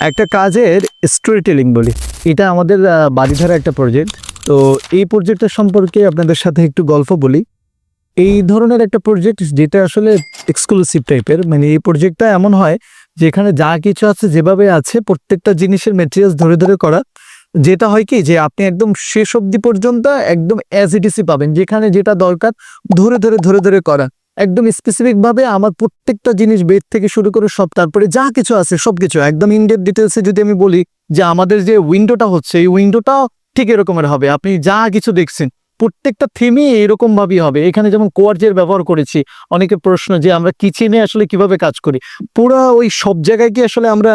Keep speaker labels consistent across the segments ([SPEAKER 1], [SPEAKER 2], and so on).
[SPEAKER 1] একটা কাজের story telling বলি। এটা আমাদের বাড়িধারা একটা প্রজেক্ট তো এই প্রজেক্টটা সম্পর্কে আপনাদের সাথে একটু গল্প বলি। এই ধরনের একটা প্রজেক্ট যেটা আসলে এক্সক্লুসিভ টাইপের মানে এই প্রজেক্টটা এমন হয় যেখানে যা কিছু আছে যেভাবে আছে প্রত্যেকটা জিনিসের মেটেরিয়ালস ধরে ধরে করা। যেটা হয় কি যে আপনি একদম শেষ অবধি পর্যন্ত একদম অ্যাজ ইটিসি পাবেন। যেখানে যেটা দরকার ধরে ধরে ধরে ধরে করা। একদম স্পেসিফিকভাবে আমার প্রত্যেকটা জিনিস বেদ থেকে শুরু করে সব, তারপরে যা কিছু আছে সব কিছু একদম ইনডেপ ডিটেলসে যদি আমি বলি যে আমাদের যে উইন্ডোটা হচ্ছে, এই উইন্ডোটাও ঠিক এরকমের হবে। আপনি যা কিছু দেখছেন, প্রত্যেকটা থিমই এরকম ভাবেই হবে। এখানে যেমন কোয়ার্জের ব্যবহার করেছি, অনেকে প্রশ্ন যে আমরা কিচেনে আসলে কীভাবে কাজ করি? পুরো ওই সব জায়গায় কি আসলে আমরা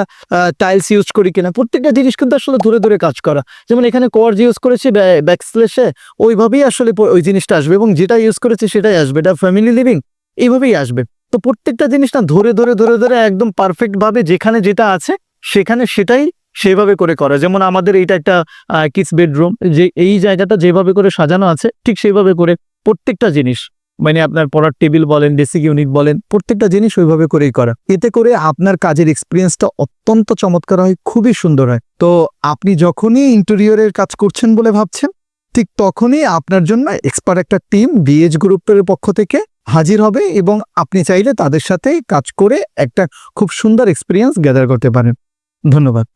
[SPEAKER 1] টাইলস ইউজ করি কিনা? প্রত্যেকটা জিনিস কিন্তু আসলে ধরে ধরে কাজ করা। যেমন এখানে কোয়ার্জ ইউজ করেছি ব্যাকস্লেশে ওইভাবেই আসলে ওই জিনিসটা আসবে এবং যেটা ইউজ করেছি সেটাই আসবে। এটা ফ্যামিলি লিভিং এইভাবেই আসবে। তো প্রত্যেকটা জিনিস না ধরে ধরে ধরে ধরে একদম পারফেক্ট ভাবে যেখানে যেটা আছে, সেখানে সেটাই সেভাবে করে করা। যেমন আমাদের এইটা একটা কিস বেডরুম যে এই জায়গাটা যেভাবে করে সাজানো আছে, ঠিক সেইভাবে করে প্রত্যেকটা জিনিস মানে আপনার পড়ার টেবিল বলেন বেসিক ইউনিট বলেন, প্রত্যেকটা জিনিস ওইভাবে করেই করা। এতে করে আপনার কাজের এক্সপিরিয়েন্সটা অত্যন্ত চমৎকার হয়, খুবই সুন্দর হয়। তো আপনি যখনই ইন্টেরিয়রের কাজ করছেন বলে ভাবছেন, ঠিক তখনই আপনার জন্য এক্সপার্ট একটা টিম বিএচ গ্রুপের পক্ষ থেকে হাজির হবে এবং আপনি চাইলে তাদের সাথে কাজ করে একটা খুব সুন্দর এক্সপিরিয়েন্স গ্যাদার করতে পারেন। ধন্যবাদ।